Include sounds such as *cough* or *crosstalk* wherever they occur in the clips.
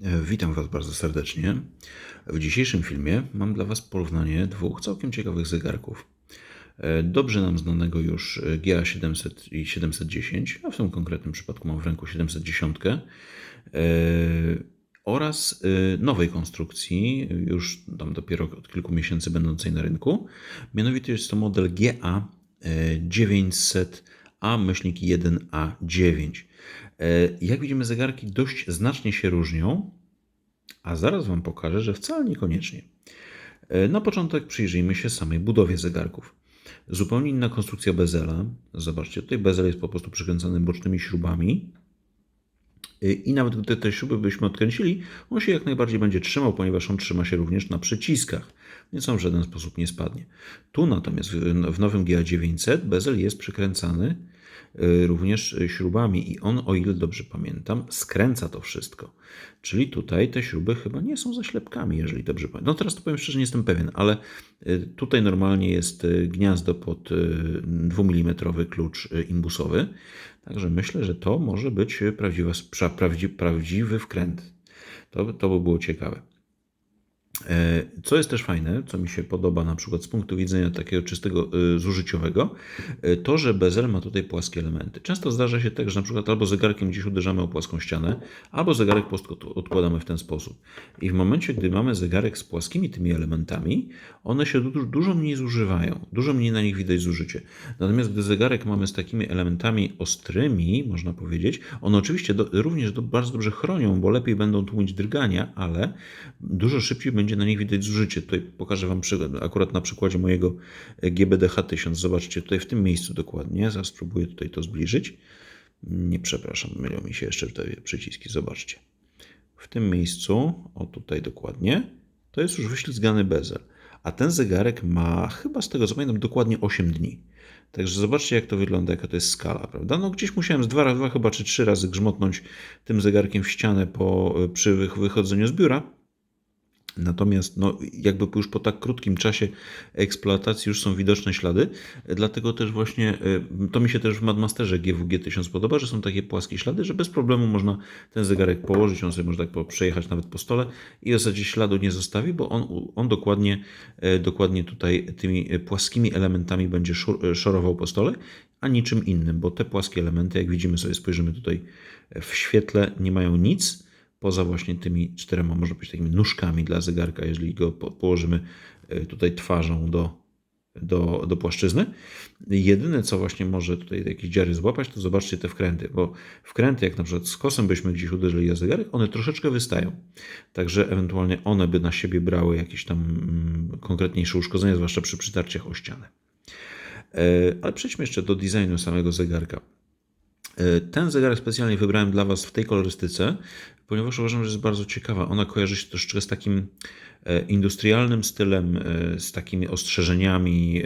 E, Witam Was bardzo serdecznie. W dzisiejszym filmie mam dla Was porównanie dwóch całkiem ciekawych zegarków. E, Dobrze nam znanego już GA700 i 710, a w tym konkretnym przypadku mam w ręku 710 e, oraz e, nowej konstrukcji, już tam dopiero od kilku miesięcy będącej na rynku. Mianowicie jest to model GA900A-1A9. E, Jak widzimy, zegarki dość znacznie się różnią, a zaraz Wam pokażę, że wcale niekoniecznie. E, Na początek przyjrzyjmy się samej budowie zegarków. Zupełnie inna konstrukcja bezela. Zobaczcie, tutaj bezel jest po prostu przykręcany bocznymi śrubami. E, I nawet gdy te śruby byśmy odkręcili, on się jak najbardziej będzie trzymał, ponieważ on trzyma się również na przyciskach, więc on w żaden sposób nie spadnie. Tu natomiast w nowym GA900 bezel jest przykręcany również śrubami i on, o ile dobrze pamiętam, skręca to wszystko. Czyli tutaj te śruby chyba nie są zaślepkami, jeżeli dobrze pamiętam. No teraz to powiem szczerze, nie jestem pewien, ale y, tutaj normalnie jest y, gniazdo pod 2 mm klucz y, imbusowy, także myślę, że to może być prawdziwa, pra- prawdzi, prawdziwy wkręt. To, to by było ciekawe. E, Co jest też fajne, co mi się podoba na przykład z punktu widzenia takiego czystego y, zużyciowego, y, to, że bezel ma tutaj płaskie elementy. Często zdarza się tak, że na przykład albo zegarkiem gdzieś uderzamy o płaską ścianę, albo zegarek odkładamy w ten sposób. I w momencie, gdy mamy zegarek z płaskimi tymi elementami, one się du- dużo mniej zużywają, dużo mniej na nich widać zużycie. Natomiast gdy zegarek mamy z takimi elementami ostrymi, można powiedzieć, one oczywiście do, również do, bardzo dobrze chronią, bo lepiej będą tłumić drgania, ale dużo szybciej będzie na nich widać zużycie. Tutaj pokażę Wam przy, akurat na przykładzie mojego GBDH1000. Zobaczcie tutaj w tym miejscu dokładnie. Zaraz spróbuję tutaj to zbliżyć. Nie przepraszam, mylą mi się jeszcze te przyciski. Zobaczcie. W tym miejscu, o tutaj dokładnie, to jest już wyślizgany bezel. A ten zegarek ma chyba z tego co pamiętam dokładnie 8 dni. Także zobaczcie jak to wygląda, jaka to jest skala, prawda? No gdzieś musiałem z dwa, dwa chyba czy trzy razy grzmotnąć tym zegarkiem w ścianę po, przy wych- wychodzeniu z biura. Natomiast no, jakby już po tak krótkim czasie eksploatacji już są widoczne ślady, dlatego też właśnie y, to mi się też w Madmasterze GWG 1000 podoba, że są takie płaskie ślady, że bez problemu można ten zegarek położyć, on sobie może tak przejechać nawet po stole i w zasadzie śladu nie zostawi, bo on, on dokładnie, e, dokładnie tutaj tymi płaskimi elementami będzie szorował po stole, a niczym innym, bo te płaskie elementy, jak widzimy sobie, spojrzymy tutaj w świetle, nie mają nic, poza właśnie tymi czterema, można powiedzieć, takimi nóżkami dla zegarka, jeżeli go po- położymy e, tutaj twarzą do, do, do płaszczyzny. Jedyne, co właśnie może tutaj jakieś dziary złapać, to zobaczcie te wkręty, bo wkręty, jak na przykład z kosem byśmy gdzieś uderzyli o zegarek, one troszeczkę wystają. Także ewentualnie one by na siebie brały jakieś tam mm, konkretniejsze uszkodzenia, zwłaszcza przy przytarciach o ścianę. E, Ale przejdźmy jeszcze do designu samego zegarka. E, Ten zegarek specjalnie wybrałem dla Was w tej kolorystyce, ponieważ uważam, że jest bardzo ciekawa. Ona kojarzy się troszeczkę z takim e, industrialnym stylem, e, z takimi ostrzeżeniami,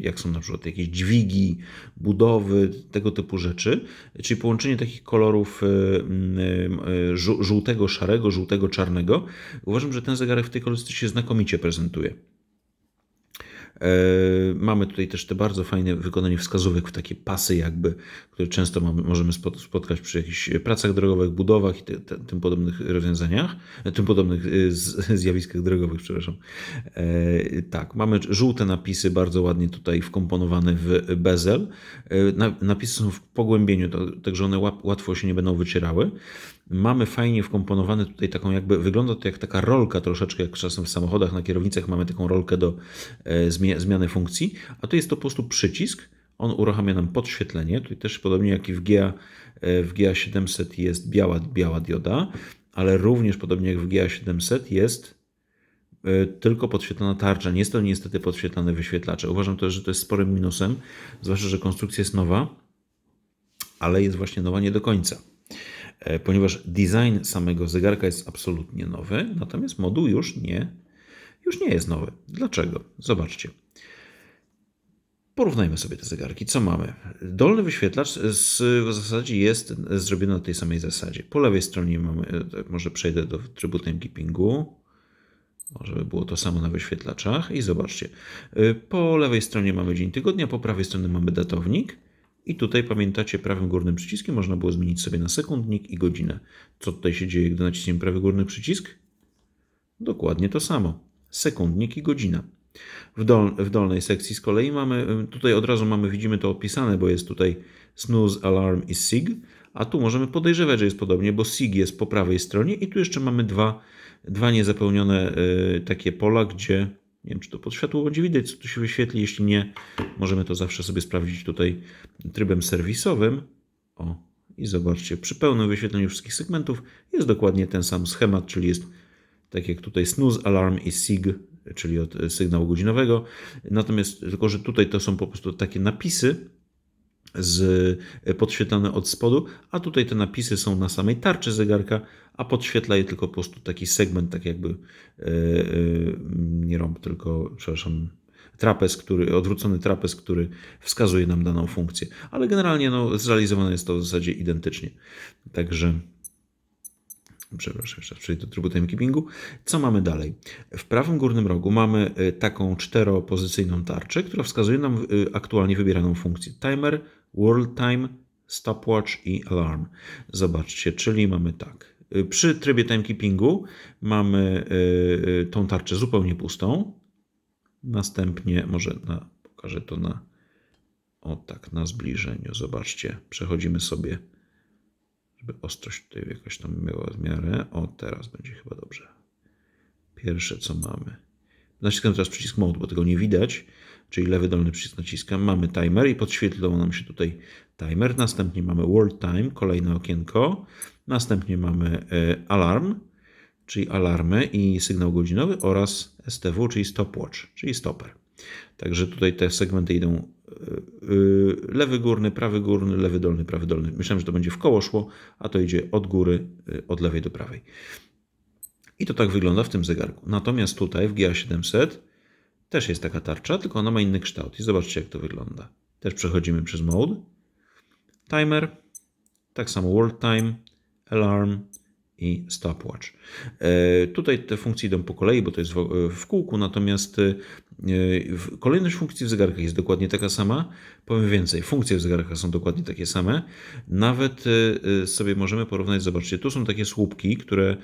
jak są na przykład jakieś dźwigi, budowy, tego typu rzeczy. Czyli połączenie takich kolorów żół- żółtego, szarego, żółtego, czarnego. Uważam, że ten zegarek w tej kolorystyce się znakomicie prezentuje. E, Mamy tutaj też te bardzo fajne wykonanie wskazówek w takie pasy jakby, które często możemy spot- spotkać przy jakichś pracach drogowych, budowach i ty, ty, tym podobnych rozwiązaniach, e, tym podobnych e, *laughs* zjawiskach drogowych, przepraszam. Tak, mamy żółte napisy bardzo ładnie tutaj wkomponowane w bezel. Na, napisy są w pogłębieniu, także one łatwo się nie będą wycierały. Mamy fajnie wkomponowane tutaj taką jakby, wygląda to jak taka rolka troszeczkę, jak czasem w samochodach na kierownicach mamy taką rolkę do e, zmiany funkcji, a tu jest to po prostu przycisk, on uruchamia nam podświetlenie, tutaj też podobnie jak i w GA, e, w GA700 jest biała, biała dioda, ale również podobnie jak w GA700 jest e, tylko podświetlona tarcza. Nie jest to niestety podświetlane wyświetlacze. Uważam też, że to jest sporym minusem, zwłaszcza, że konstrukcja jest nowa, ale jest właśnie nowa nie do końca. E, Ponieważ design samego zegarka jest absolutnie nowy, natomiast moduł już nie, już nie jest nowy. Dlaczego? Zobaczcie. Porównajmy sobie te zegarki. Co mamy? Dolny wyświetlacz z, w zasadzie jest zrobiony na tej samej zasadzie. Po lewej stronie mamy, e, może przejdę do trybu timekeepingu, może by było to samo na wyświetlaczach i zobaczcie. Y, Po lewej stronie mamy dzień tygodnia, po prawej stronie mamy datownik I tutaj pamiętacie, prawym górnym przyciskiem można było zmienić sobie na sekundnik i godzinę. Co tutaj się dzieje, gdy naciśniemy prawy górny przycisk? Dokładnie to samo. Sekundnik i godzina. W, dol, w dolnej sekcji z kolei mamy, tutaj od razu mamy, widzimy to opisane, bo jest tutaj snooze, alarm i SIG, a tu możemy podejrzewać, że jest podobnie, bo SIG jest po prawej stronie i tu jeszcze mamy dwa, dwa niezapełnione y, takie pola, gdzie, nie wiem czy to pod światło będzie widać, co tu się wyświetli, jeśli nie, możemy to zawsze sobie sprawdzić tutaj trybem serwisowym. O, i zobaczcie, przy pełnym wyświetleniu wszystkich segmentów jest dokładnie ten sam schemat, czyli jest tak jak tutaj snooze, alarm i SIG, czyli od sygnału godzinowego. Natomiast tylko, że tutaj to są po prostu takie napisy z, podświetlane od spodu, a tutaj te napisy są na samej tarczy zegarka, a podświetla je tylko po prostu taki segment, tak jakby e, e, nie rąb, tylko, przepraszam, trapez, który, odwrócony trapez, który wskazuje nam daną funkcję. Ale generalnie no, zrealizowane jest to w zasadzie identycznie. Także Przepraszam, jeszcze raz przejdę do trybu timekeepingu. Co mamy dalej? W prawym górnym rogu mamy taką czteropozycyjną tarczę, która wskazuje nam aktualnie wybieraną funkcję. Timer, world time, stopwatch i alarm. Zobaczcie, czyli mamy tak. Y, przy trybie timekeepingu mamy tą tarczę zupełnie pustą. Następnie, może na, pokażę to na, o tak, na zbliżeniu. Zobaczcie, przechodzimy sobie żeby ostrość tutaj jakoś tam miała w miarę. O, teraz będzie chyba dobrze. Pierwsze, co mamy. Naciskam teraz przycisk Mode, bo tego nie widać, czyli lewy dolny przycisk naciskam. Mamy timer i podświetlał nam się tutaj timer. Następnie mamy World Time, kolejne okienko. Następnie mamy e, alarm, czyli alarmy i sygnał godzinowy oraz STW, czyli stopwatch, czyli stopper. Także tutaj te segmenty idą y, y, lewy górny, prawy górny, lewy dolny, prawy dolny. Myślałem, że to będzie w koło szło, a to idzie od góry, od lewej do prawej. I to tak wygląda w tym zegarku. Natomiast tutaj w GA700 też jest taka tarcza, tylko ona ma inny kształt. I zobaczcie, jak to wygląda. Też przechodzimy przez mode. Timer, tak samo world time, alarm, i stopwatch. E, tutaj te funkcje idą po kolei, bo to jest w kółku, natomiast e, kolejność funkcji w zegarkach jest dokładnie taka sama. Powiem więcej, funkcje w zegarkach są dokładnie takie same. Nawet e, sobie możemy porównać, zobaczcie, tu są takie słupki, które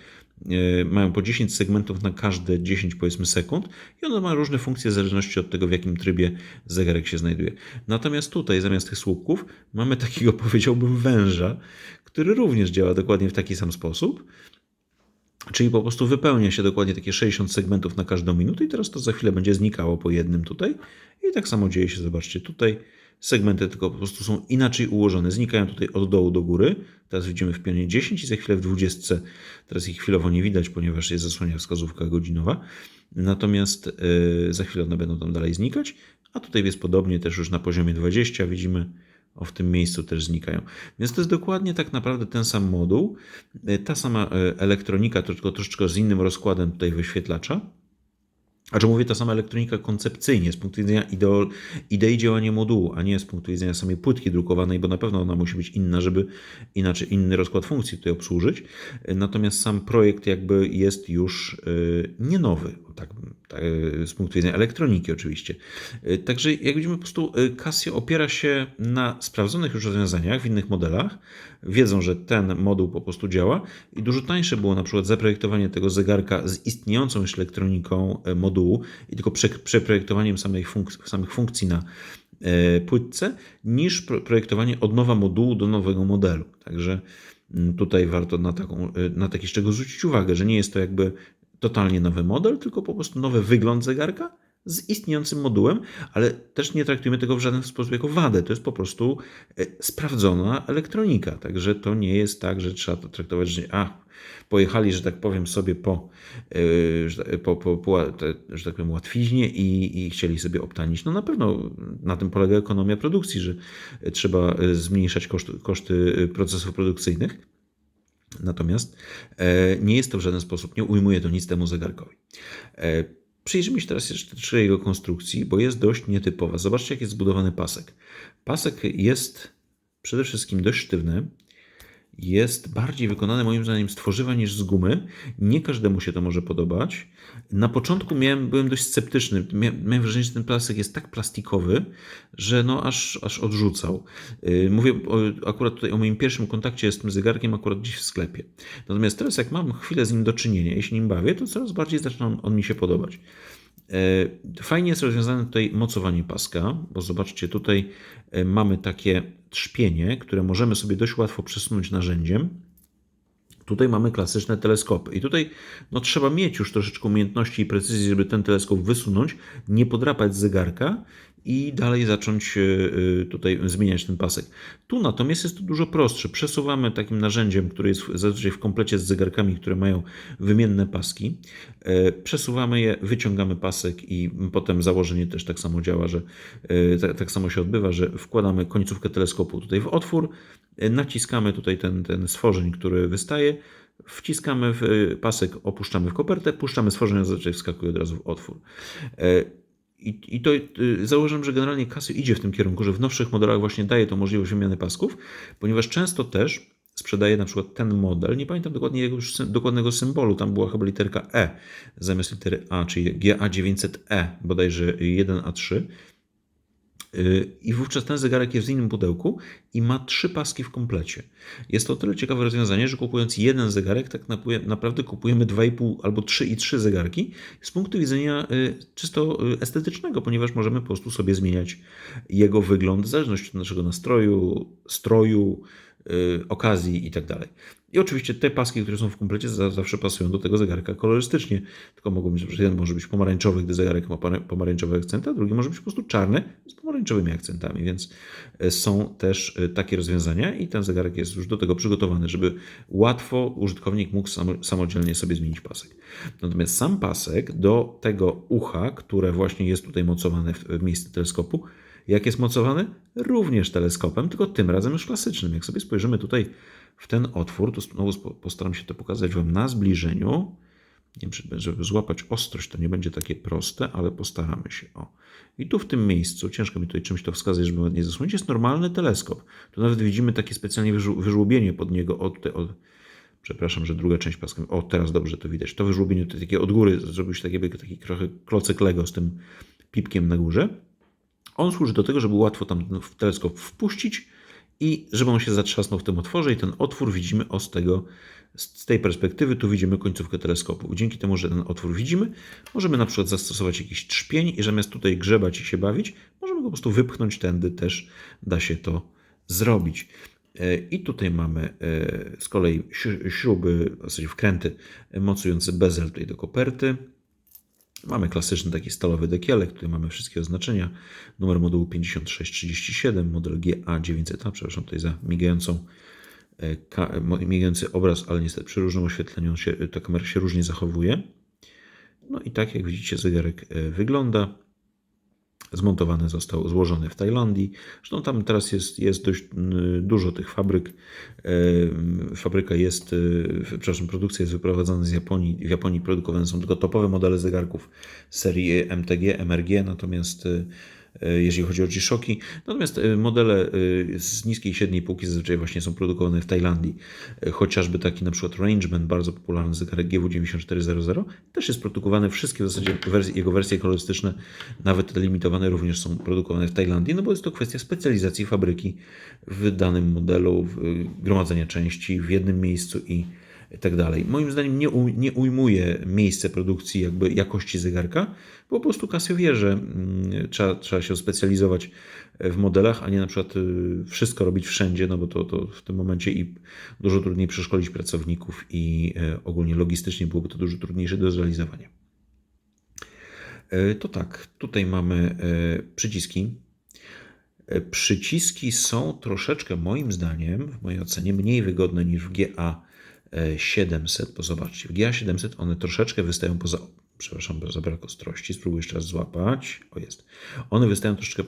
mają po 10 segmentów na każde 10 powiedzmy sekund i one mają różne funkcje w zależności od tego, w jakim trybie zegarek się znajduje. Natomiast tutaj zamiast tych słupków mamy takiego *laughs* powiedziałbym węża, który również działa dokładnie w taki sam sposób. Czyli po prostu wypełnia się dokładnie takie 60 segmentów na każdą minutę i teraz to za chwilę będzie znikało po jednym tutaj. I tak samo dzieje się, zobaczcie, tutaj segmenty tylko po prostu są inaczej ułożone. Znikają tutaj od dołu do góry. Teraz widzimy w pionie 10 i za chwilę w 20. Teraz ich chwilowo nie widać, ponieważ jest zasłania wskazówka godzinowa. Natomiast yy, za chwilę one będą tam dalej znikać. A tutaj jest podobnie też już na poziomie 20 widzimy o w tym miejscu też znikają. Więc to jest dokładnie tak naprawdę ten sam moduł, e, ta sama e, elektronika, tylko troszeczkę z innym rozkładem tutaj wyświetlacza. A czy mówię ta sama elektronika koncepcyjnie, z punktu widzenia idei działania modułu, a nie z punktu widzenia samej płytki drukowanej, bo na pewno ona musi być inna, żeby inaczej inny rozkład funkcji tutaj obsłużyć. Natomiast sam projekt jakby jest już nie nowy, tak, tak, z punktu widzenia elektroniki oczywiście. E, także jak widzimy, po prostu e, Casio opiera się na sprawdzonych już rozwiązaniach w innych modelach. Wiedzą, że ten moduł po prostu działa i dużo tańsze było na przykład zaprojektowanie tego zegarka z istniejącą już elektroniką e, modułu i tylko prze, przeprojektowaniem samych, funk samych funkcji na płytce, niż projektowanie od nowa modułu do nowego modelu. Także mm, tutaj warto na, taką, na taki szczegół zwrócić uwagę, że nie jest to jakby totalnie nowy model, tylko po prostu nowy wygląd zegarka z istniejącym modułem, ale też nie traktujemy tego w żaden sposób jako wadę. To jest po prostu e, sprawdzona elektronika. Także to nie jest tak, że trzeba to traktować, że a, pojechali, że tak powiem, sobie po, e, po, po, po że tak powiem, łatwiźnie i, i chcieli sobie obtanić. No na pewno na tym polega ekonomia produkcji, że trzeba e, zmniejszać koszty, koszty procesów produkcyjnych Natomiast e, nie jest to w żaden sposób, nie ujmuje to nic temu zegarkowi. E, przyjrzyjmy się teraz jeszcze jego konstrukcji, bo jest dość nietypowa. Zobaczcie, jak jest zbudowany pasek. Pasek jest przede wszystkim dość sztywny. Jest bardziej wykonane moim zdaniem z tworzywa niż z gumy. Nie każdemu się to może podobać. Na początku miałem, byłem dość sceptyczny. Miałem, wrażenie, że ten plastik jest tak plastikowy, że no aż, aż odrzucał. Yy, mówię o, akurat tutaj o moim pierwszym kontakcie z tym zegarkiem akurat gdzieś w sklepie. Natomiast teraz jak mam chwilę z nim do czynienia i się nim bawię, to coraz bardziej zaczyna on, on mi się podobać. Yy, fajnie jest rozwiązane tutaj mocowanie paska, bo zobaczcie, tutaj yy, mamy takie trzpienie, które możemy sobie dość łatwo przesunąć narzędziem. Tutaj mamy klasyczne teleskopy i tutaj no, trzeba mieć już troszeczkę umiejętności i precyzji, żeby ten teleskop wysunąć, nie podrapać zegarka i dalej zacząć e, tutaj zmieniać ten pasek. Tu natomiast jest to dużo prostsze. Przesuwamy takim narzędziem, które jest zazwyczaj w komplecie z zegarkami, które mają wymienne paski. E, przesuwamy je, wyciągamy pasek i potem założenie też tak samo działa, że tak, tak samo się odbywa, że wkładamy końcówkę teleskopu tutaj w otwór, naciskamy tutaj ten, ten stworzeń, który wystaje, wciskamy w pasek, opuszczamy w kopertę, puszczamy stworzenie, zazwyczaj wskakuje od razu w otwór. I, I to y, założam, że generalnie Casio idzie w tym kierunku, że w nowszych modelach właśnie daje to możliwość wymiany pasków, ponieważ często też sprzedaje na przykład ten model, nie pamiętam dokładnie jego dokładnego symbolu, tam była chyba literka E zamiast litery A, czyli GA900E, bodajże 1A3, i wówczas ten zegarek jest w innym pudełku i ma trzy paski w komplecie. Jest to o tyle ciekawe rozwiązanie, że kupując jeden zegarek, tak naprawdę kupujemy 2,5 albo 3 i 3 zegarki z punktu widzenia y, czysto y, estetycznego, ponieważ możemy po prostu sobie zmieniać jego wygląd w zależności od naszego nastroju, stroju, okazji itd. I oczywiście te paski, które są w komplecie, zawsze pasują do tego zegarka kolorystycznie. Tylko mogą być, że jeden może być pomarańczowy, gdy zegarek ma pomarańczowe akcenty, a drugi może być po prostu czarny z pomarańczowymi akcentami. Więc e, są też e, takie rozwiązania i ten zegarek jest już do tego przygotowany, żeby łatwo użytkownik mógł samodzielnie sobie zmienić pasek. Natomiast sam pasek do tego ucha, które właśnie jest tutaj mocowane w miejsce teleskopu, jak jest mocowany? Również teleskopem, tylko tym razem już klasycznym. Jak sobie spojrzymy tutaj w ten otwór, to znowu postaram się to pokazać Wam na zbliżeniu. Nie wiem, żeby złapać ostrość, to nie będzie takie proste, ale postaramy się. O. I tu w tym miejscu, ciężko mi tutaj czymś to wskazać, żeby nie zasłonić, jest normalny teleskop. Tu nawet widzimy takie specjalnie wyżłobienie pod niego od, od przepraszam, że druga część paska. O, teraz dobrze to widać. To wyżłobienie to takie od góry, zrobił się taki, taki trochę klocek Lego z tym pipkiem na górze. On służy do tego, żeby łatwo tam w teleskop wpuścić i żeby on się zatrzasnął w tym otworze i ten otwór widzimy o z tego, z tej perspektywy, tu widzimy końcówkę teleskopu. Dzięki temu, że ten otwór widzimy, możemy na przykład zastosować jakiś trzpień i zamiast tutaj grzebać i się bawić, możemy go po prostu wypchnąć tędy, też da się to zrobić. E, I tutaj mamy e, z kolei śruby, w zasadzie wkręty mocujące bezel tutaj do koperty. Mamy klasyczny taki stalowy dekielek, tutaj mamy wszystkie oznaczenia. Numer modułu 5637, model GA900, przepraszam tutaj za migającą, e, migający obraz, ale niestety przy różnym oświetleniu się, ta kamera się różnie zachowuje. No i tak jak widzicie zegarek e, wygląda zmontowany został, złożony w Tajlandii. Zresztą tam teraz jest, jest dość dużo tych fabryk. Fabryka jest, e, przepraszam, produkcja jest wyprowadzana z Japonii. W Japonii produkowane są tylko topowe modele zegarków serii MTG, MRG, natomiast E, jeżeli chodzi o G-Shocki. Natomiast e, modele e, z niskiej i średniej półki zazwyczaj właśnie są produkowane w Tajlandii. Chociażby taki na przykład Rangeman, bardzo popularny zegarek GW9400, też jest produkowany. Wszystkie w zasadzie wersje, jego wersje kolorystyczne, nawet te limitowane, również są produkowane w Tajlandii, no bo jest to kwestia specjalizacji fabryki w danym modelu, gromadzenia części w jednym miejscu i tak dalej. Moim zdaniem nie, nie ujmuje miejsce produkcji jakby jakości zegarka, bo po prostu Casio wie, że mm, trzeba, trzeba się specjalizować w modelach, a nie na przykład y, wszystko robić wszędzie, no bo to, to w tym momencie i dużo trudniej przeszkolić pracowników i e, ogólnie logistycznie byłoby to dużo trudniejsze do zrealizowania. E, to tak, tutaj mamy przyciski. Przyciski są troszeczkę moim zdaniem, w mojej ocenie, mniej wygodne niż w GA 700, bo zobaczcie, w GA700 one troszeczkę wystają poza, przepraszam, za brak ostrości, spróbuję jeszcze raz złapać, o jest, one wystają troszeczkę,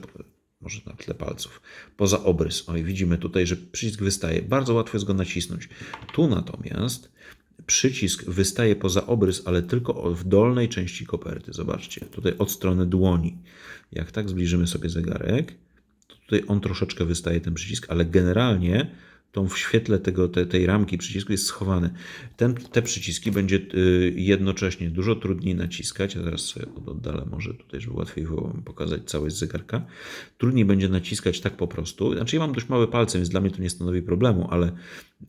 może na tle palców, poza obrys, o i widzimy tutaj, że przycisk wystaje, bardzo łatwo jest go nacisnąć. Tu natomiast przycisk wystaje poza obrys, ale tylko w dolnej części koperty, zobaczcie, tutaj od strony dłoni. Jak tak zbliżymy sobie zegarek, to tutaj on troszeczkę wystaje, ten przycisk, ale generalnie tą w świetle tego, te, tej ramki przycisku jest schowany. Ten, te przyciski będzie y, jednocześnie dużo trudniej naciskać. Ja zaraz sobie oddalę może tutaj, żeby łatwiej było pokazać całość zegarka. Trudniej będzie naciskać tak po prostu. Znaczy ja mam dość małe palce, więc dla mnie to nie stanowi problemu, ale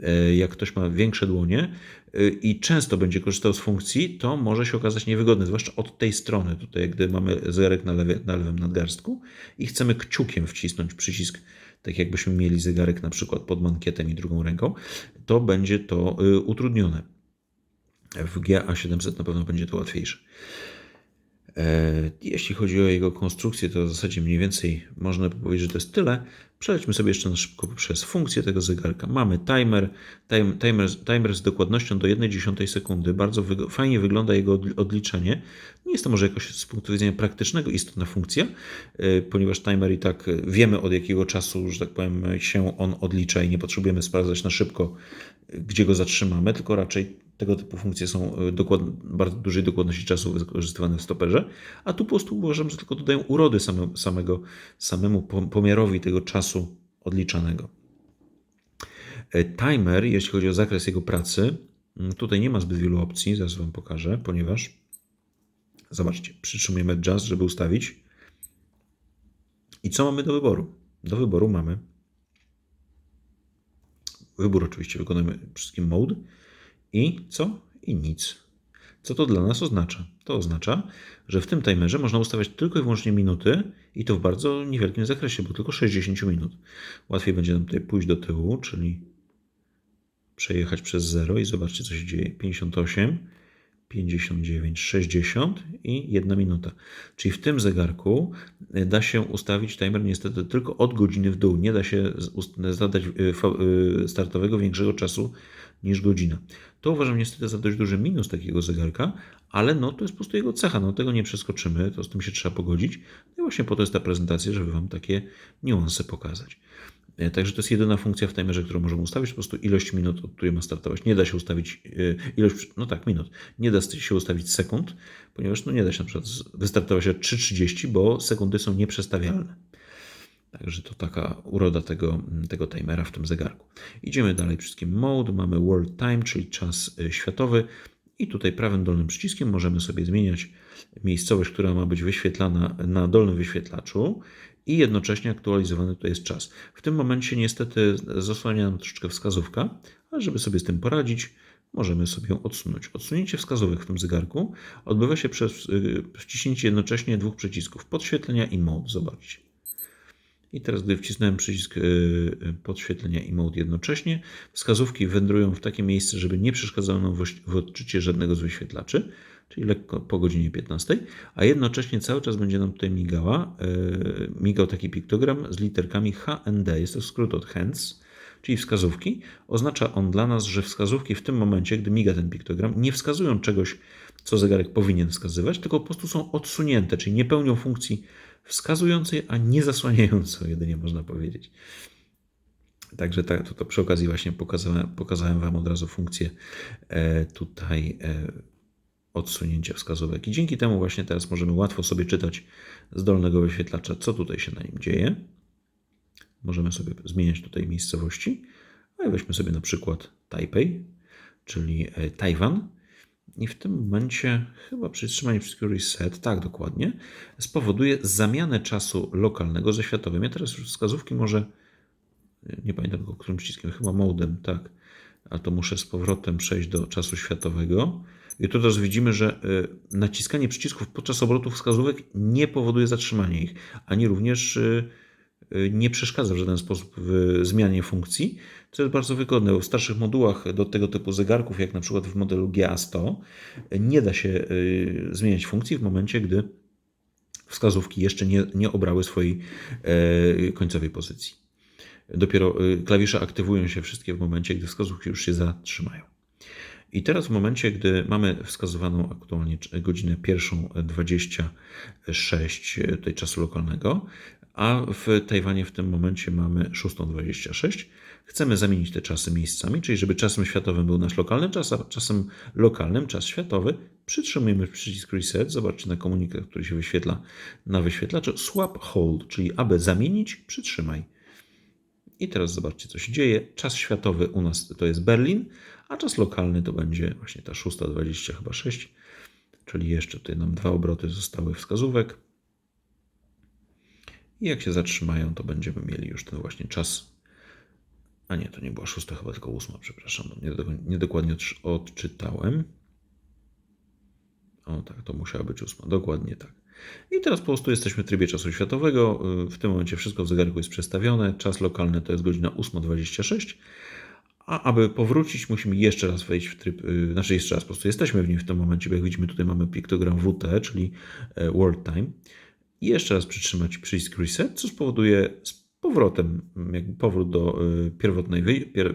e, jak ktoś ma większe dłonie y, i często będzie korzystał z funkcji, to może się okazać niewygodne, zwłaszcza od tej strony, tutaj gdy mamy zegarek na, lewie, na lewym nadgarstku i chcemy kciukiem wcisnąć przycisk tak jakbyśmy mieli zegarek na przykład pod mankietem i drugą ręką, to będzie to y, utrudnione. W GA700 na pewno będzie to łatwiejsze. E, jeśli chodzi o jego konstrukcję, to w zasadzie mniej więcej można powiedzieć, że to jest tyle. Przejdźmy sobie jeszcze na szybko przez funkcję tego zegarka. Mamy timer, timer, timer z dokładnością do 1,1 sekundy. Bardzo wy, fajnie wygląda jego odliczenie. Nie jest to może jakoś z punktu widzenia praktycznego istotna funkcja, e, ponieważ timer i tak wiemy od jakiego czasu, że tak powiem, się on odlicza i nie potrzebujemy sprawdzać na szybko, gdzie go zatrzymamy, tylko raczej tego typu funkcje są e, dokład, bardzo dużej dokładności czasu wykorzystywane w stoperze, a tu po prostu uważam, że tylko dodają urody same, samego, samemu pomiarowi tego czasu odliczanego. E, timer, jeśli chodzi o zakres jego pracy, mm, tutaj nie ma zbyt wielu opcji, zaraz Wam pokażę, ponieważ zobaczcie, przytrzymujemy jazz, żeby ustawić. I co mamy do wyboru? Do wyboru mamy wybór oczywiście wykonujemy wszystkim mode, i co? I nic. Co to dla nas oznacza? To oznacza, że w tym timerze można ustawiać tylko i wyłącznie minuty i to w bardzo niewielkim zakresie, bo tylko 60 minut. Łatwiej będzie nam tutaj pójść do tyłu, czyli przejechać przez 0 i zobaczcie, co się dzieje. 58, 59, 60 i 1 minuta. Czyli w tym zegarku e, da się ustawić timer niestety tylko od godziny w dół. Nie da się zadać e, e, startowego większego czasu niż godzina. To uważam niestety za dość duży minus takiego zegarka, ale no to jest po prostu jego cecha, no tego nie przeskoczymy, to z tym się trzeba pogodzić. No i właśnie po to jest ta prezentacja, żeby Wam takie niuanse pokazać. E, także to jest jedyna funkcja w timerze, którą możemy ustawić, po prostu ilość minut, od której ma startować. Nie da się ustawić e, ilość, no tak, minut. Nie da się ustawić sekund, ponieważ no nie da się na przykład wystartować od 3.30, bo sekundy są nieprzestawialne. Także to taka uroda tego, tego timera w tym zegarku. Idziemy dalej wszystkim mode. Mamy world time, czyli czas e, światowy. I tutaj prawym dolnym przyciskiem możemy sobie zmieniać miejscowość, która ma być wyświetlana na dolnym wyświetlaczu i jednocześnie aktualizowany tutaj jest czas. W tym momencie niestety zasłania nam troszeczkę wskazówka, ale żeby sobie z tym poradzić, możemy sobie ją odsunąć. Odsunięcie wskazówek w tym zegarku odbywa się przez e, wciśnięcie jednocześnie dwóch przycisków podświetlenia i mode. Zobaczcie. I teraz, gdy wcisnąłem przycisk y, y, podświetlenia i mode jednocześnie, wskazówki wędrują w takie miejsce, żeby nie przeszkadzało nam w odczycie żadnego z wyświetlaczy, czyli lekko po godzinie 15, a jednocześnie cały czas będzie nam tutaj migała, y, migał taki piktogram z literkami HND. Jest to skrót od hands, czyli wskazówki. Oznacza on dla nas, że wskazówki w tym momencie, gdy miga ten piktogram, nie wskazują czegoś, co zegarek powinien wskazywać, tylko po prostu są odsunięte, czyli nie pełnią funkcji wskazującej, a nie zasłaniającej, jedynie można powiedzieć. Także tak, to, to przy okazji właśnie pokazałem, pokazałem Wam od razu funkcję e, tutaj e, odsunięcia wskazówek. I dzięki temu właśnie teraz możemy łatwo sobie czytać z dolnego wyświetlacza, co tutaj się na nim dzieje. Możemy sobie zmieniać tutaj miejscowości. A weźmy sobie na przykład Taipei, czyli e, Tajwan. I w tym momencie chyba przytrzymanie wszystkiego reset, tak dokładnie, spowoduje zamianę czasu lokalnego ze światowym. Ja teraz już wskazówki może, nie pamiętam tylko którym przyciskiem, chyba modem, tak, a to muszę z powrotem przejść do czasu światowego. I tu teraz widzimy, że y, naciskanie przycisków podczas obrotu wskazówek nie powoduje zatrzymania ich, ani również y, nie przeszkadza w żaden sposób w zmianie funkcji co jest bardzo wygodne. W starszych modułach do tego typu zegarków, jak na przykład w modelu GA100, nie da się y, zmieniać funkcji w momencie, gdy wskazówki jeszcze nie, nie obrały swojej e, końcowej pozycji. Dopiero y, klawisze aktywują się wszystkie w momencie, gdy wskazówki już się zatrzymają. I teraz w momencie, gdy mamy wskazywaną aktualnie godzinę pierwszą 26 tej czasu lokalnego, a w Tajwanie w tym momencie mamy 6.26, Chcemy zamienić te czasy miejscami, czyli żeby czasem światowym był nasz lokalny czas, a czasem lokalnym czas światowy. Przytrzymujemy przycisk Reset. Zobaczcie na komunikat, który się wyświetla na wyświetlaczu. Swap Hold, czyli aby zamienić, przytrzymaj. I teraz zobaczcie, co się dzieje. Czas światowy u nas to jest Berlin, a czas lokalny to będzie właśnie ta 6.20 chyba 6, czyli jeszcze tutaj nam dwa obroty zostały wskazówek. I jak się zatrzymają, to będziemy mieli już ten właśnie czas. A nie, to nie była 6, chyba tylko 8, przepraszam, niedokładnie odczytałem. O tak, to musiała być 8, dokładnie tak. I teraz po prostu jesteśmy w trybie czasu światowego. W tym momencie wszystko w zegarku jest przestawione. Czas lokalny to jest godzina 8.26. A aby powrócić, musimy jeszcze raz wejść w tryb, y, znaczy jeszcze raz, po prostu jesteśmy w nim w tym momencie, bo jak widzimy tutaj mamy piktogram WT, czyli e, World Time. I jeszcze raz przytrzymać przycisk Reset, co spowoduje z powrotem, jakby powrót do y, pierwotnej,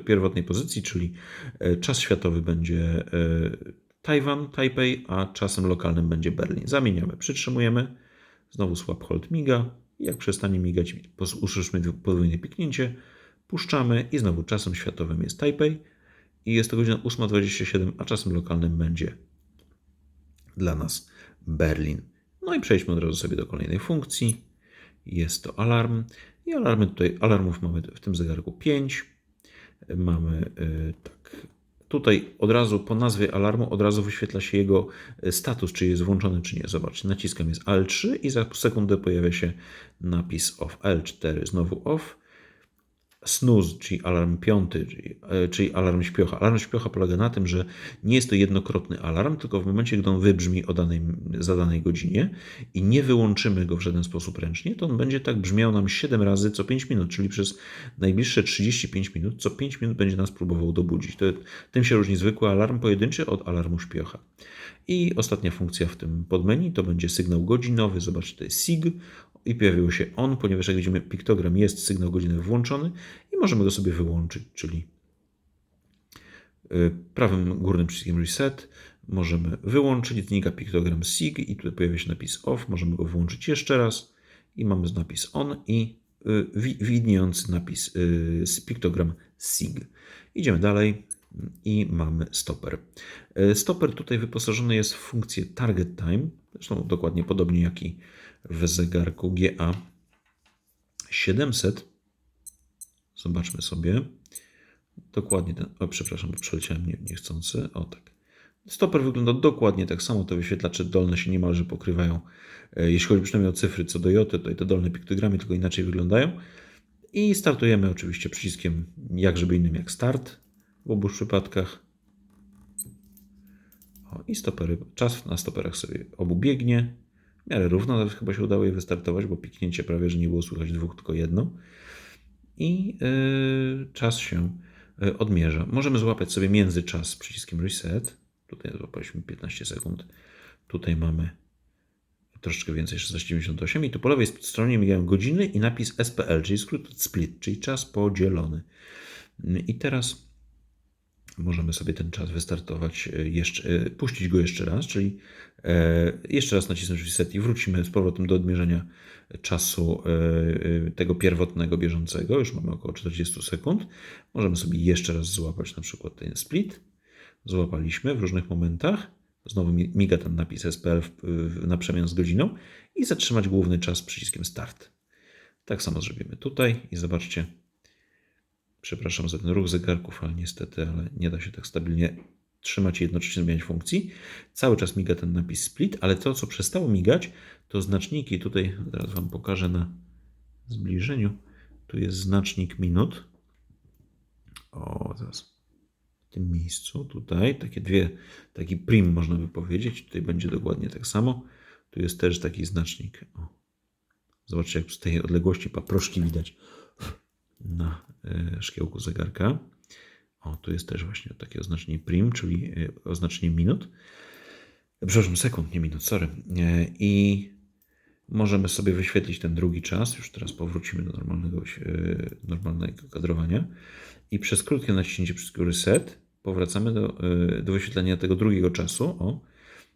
pierwotnej pozycji, czyli e, czas światowy będzie e, Tajwan, Taipei, a czasem lokalnym będzie Berlin. Zamieniamy, przytrzymujemy, znowu swap hold miga. Jak przestanie migać, usłyszmy podwójne piknięcie, puszczamy i znowu czasem światowym jest Taipei i jest to godzina 8.27, a czasem lokalnym będzie dla nas Berlin. No i przejdźmy od razu sobie do kolejnej funkcji. Jest to alarm i alarmy tutaj, alarmów mamy w tym zegarku 5. Mamy yy, tak, Tutaj od razu po nazwie alarmu od razu wyświetla się jego e, status, czy jest włączony, czy nie. Zobaczcie, naciskam jest L3 i za sekundę pojawia się napis off. L4 znowu off snooze, czyli alarm piąty, czyli, e, czyli, alarm śpiocha. Alarm śpiocha polega na tym, że nie jest to jednokrotny alarm, tylko w momencie, gdy on wybrzmi o danej, za danej godzinie i nie wyłączymy go w żaden sposób ręcznie, to on będzie tak brzmiał nam 7 razy co 5 minut, czyli przez najbliższe 35 minut, co 5 minut będzie nas próbował dobudzić. To, tym się różni zwykły alarm pojedynczy od alarmu śpiocha. I ostatnia funkcja w tym podmenu to będzie sygnał godzinowy. Zobaczcie, to jest SIG i pojawił się on, ponieważ jak widzimy piktogram jest sygnał godziny włączony i możemy go sobie wyłączyć, czyli y, prawym górnym przyciskiem reset możemy wyłączyć, znika piktogram SIG i tutaj pojawia się napis off, możemy go wyłączyć jeszcze raz i mamy napis on i y, widniejący napis y, piktogram SIG. Idziemy dalej i mamy stopper. Stopper tutaj wyposażony jest w funkcję target time, zresztą dokładnie podobnie jak i w zegarku GA 700. Zobaczmy sobie. Dokładnie ten. O, przepraszam, bo przeleciałem nie, niechcący. O tak. Stoper wygląda dokładnie tak samo. Te wyświetlacze dolne się niemalże pokrywają. E, jeśli chodzi przynajmniej o cyfry co do joty, to i te dolne piktogramy tylko inaczej wyglądają. I startujemy oczywiście przyciskiem jak żeby innym jak start w obu przypadkach. O, I stopery, czas na stoperach sobie obu biegnie w miarę równo, nawet chyba się udało je wystartować, bo piknięcie prawie, że nie było słychać dwóch, tylko jedno. I yy, czas się yy, odmierza. Możemy złapać sobie międzyczas z przyciskiem reset. Tutaj złapaliśmy 15 sekund. Tutaj mamy troszeczkę więcej, 698 i tu po lewej stronie migają godziny i napis SPL, czyli skrót split, czyli czas podzielony. I teraz możemy sobie ten czas wystartować e, jeszcze, e, puścić go jeszcze raz, czyli e, jeszcze raz nacisnąć reset i wrócimy z powrotem do odmierzenia czasu tego pierwotnego, bieżącego. Już mamy około 40 sekund. Możemy sobie jeszcze raz złapać na przykład ten split. Złapaliśmy w różnych momentach. Znowu miga ten napis SPL na przemian z godziną i zatrzymać główny czas przyciskiem start. Tak samo zrobimy tutaj i zobaczcie, Przepraszam za ten ruch zegarków, ale niestety, ale nie da się tak stabilnie trzymać i jednocześnie zmieniać funkcji. Cały czas miga ten napis split, ale to, co przestało migać, to znaczniki. Tutaj teraz Wam pokażę na zbliżeniu. Tu jest znacznik minut. O, zaraz. W tym miejscu, tutaj, takie dwie, taki prim można by powiedzieć. Tutaj będzie dokładnie tak samo. Tu jest też taki znacznik. O. Zobaczcie, jak z tej odległości paproszki widać na e, szkiełku zegarka. O, tu jest też właśnie takie oznaczenie prim, czyli e, oznaczenie minut. Przepraszam, sekund, nie minut, sorry. E, I możemy sobie wyświetlić ten drugi czas. Już teraz powrócimy do normalnego, normalnego kadrowania. I przez krótkie naciśnięcie przycisku reset powracamy do, do wyświetlenia tego drugiego czasu. O,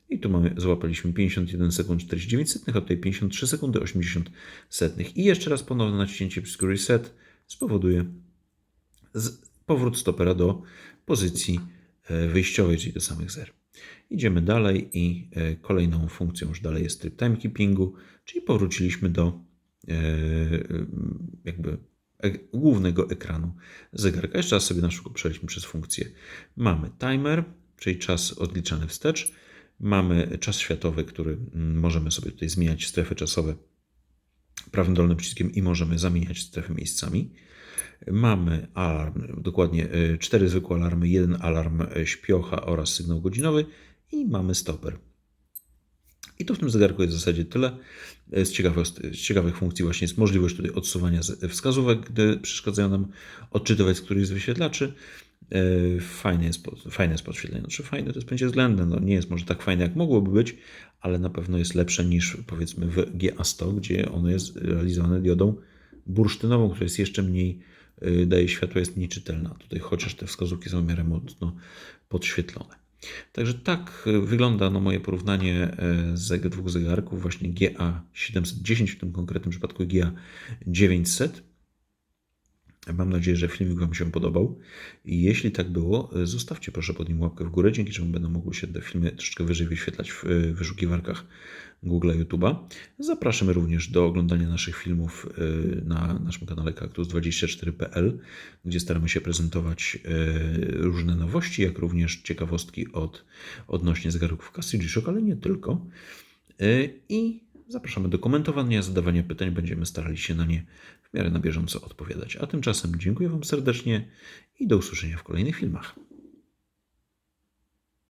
i tu mamy, złapaliśmy 51 sekund 49 setnych, a tutaj 53 sekundy 80 setnych. I jeszcze raz ponowne naciśnięcie przycisku reset spowoduje powrót stopera do pozycji e, wyjściowej, czyli do samych zer. Idziemy dalej i e, kolejną funkcją już dalej jest tryb timekeepingu, czyli powróciliśmy do e, jakby głównego ekranu zegarka. Jeszcze raz sobie na szybko przejdźmy przez funkcję. Mamy timer, czyli czas odliczany wstecz. Mamy czas światowy, który mm, możemy sobie tutaj zmieniać strefy czasowe prawym dolnym przyciskiem i możemy zamieniać strefy miejscami. Mamy alarm, dokładnie y, cztery zwykłe alarmy, jeden alarm śpiocha oraz sygnał godzinowy i mamy stoper. I to w tym zegarku jest w zasadzie tyle. Y, Z ciekawych, z ciekawych funkcji właśnie jest możliwość tutaj odsuwania wskazówek, gdy przeszkadzają nam odczytywać z którychś z wyświetlaczy. Y, Fajne jest, fajne jest podświetlenie. Znaczy fajne to jest będzie względne. No, nie jest może tak fajne jak mogłoby być, ale na pewno jest lepsze niż powiedzmy w GA100, gdzie ono jest realizowane diodą bursztynową, która jest jeszcze mniej, y, daje światło, jest mniej czytelna. Tutaj chociaż te wskazówki są w miarę mocno podświetlone. Także tak y, wygląda no, moje porównanie z dwóch zegarków, właśnie GA710, w tym konkretnym przypadku GA900. Mam nadzieję, że filmik Wam się podobał. I jeśli tak było, zostawcie proszę pod nim łapkę w górę, dzięki czemu będą mogły się te filmy troszeczkę wyżej wyświetlać w y, wyszukiwarkach Google YouTube'a. Zapraszamy również do oglądania naszych filmów y, na naszym kanale kaktus24.pl, gdzie staramy się prezentować y, różne nowości, jak również ciekawostki od, odnośnie zegarków Casio G-Shock, ale nie tylko. I zapraszamy do komentowania, zadawania pytań. Będziemy starali się na nie miarę na bieżąco odpowiadać. A tymczasem dziękuję Wam serdecznie i do usłyszenia w kolejnych filmach.